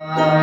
Bye.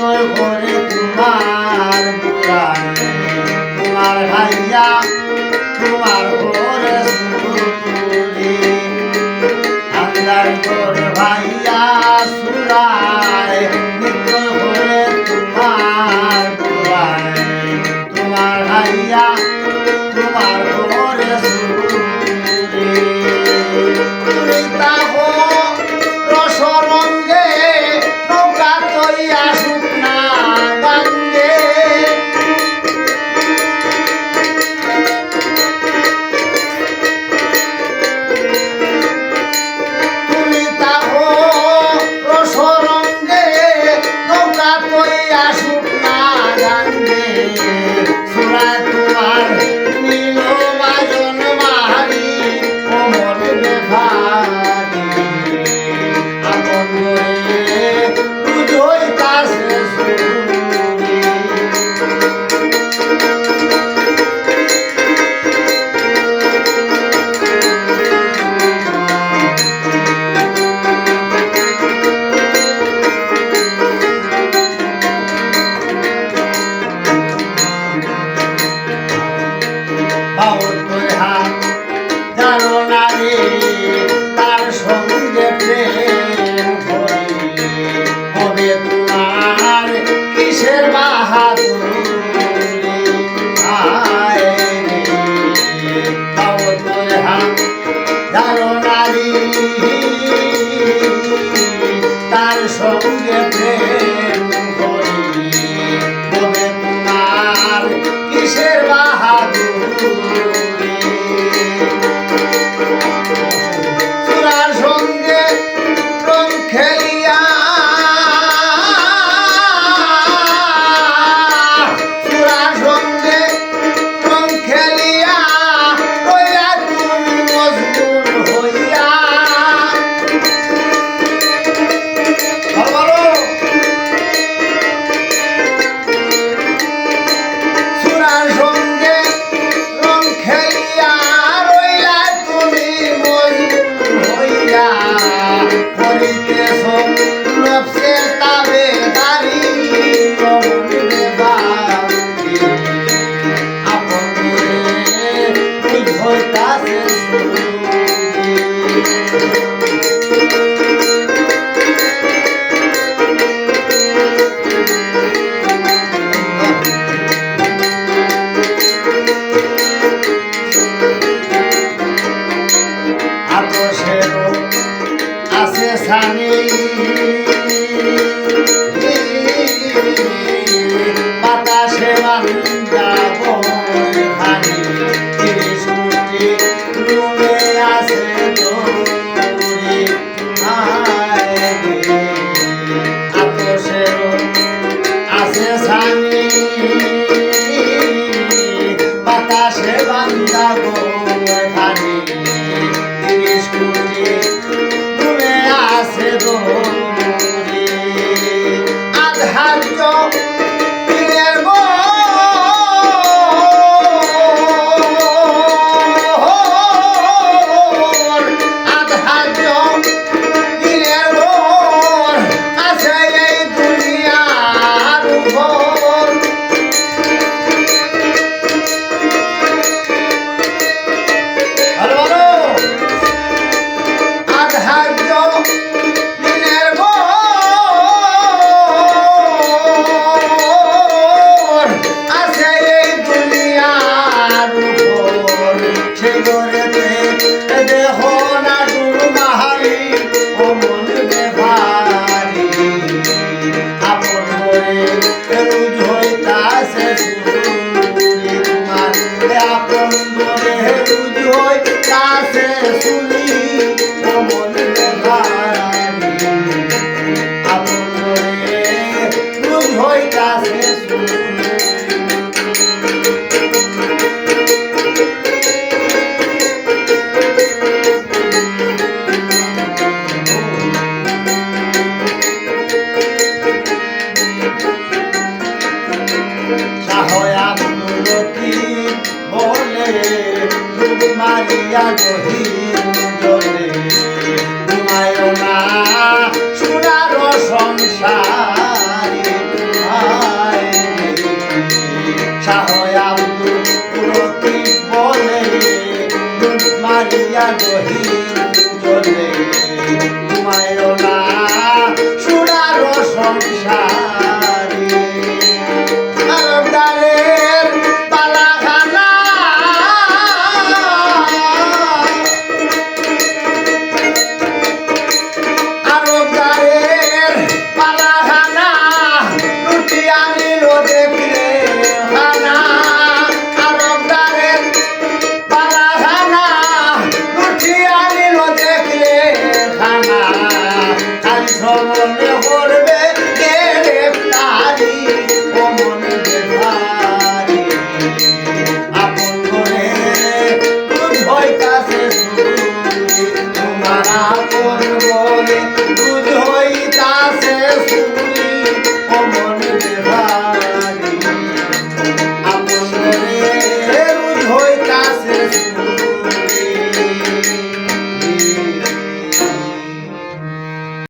তোর ঘরে তোমার দোকানে তোমার ভাইয়া তোমার ঘরে সুন্দরী। আন্দার তোর ভাইয়া সুরা পারো জলে মারিয়া গহীন জলে ঘুমায় না সোনার সংসারে সাহয়াম বলে মারিয়া গহীন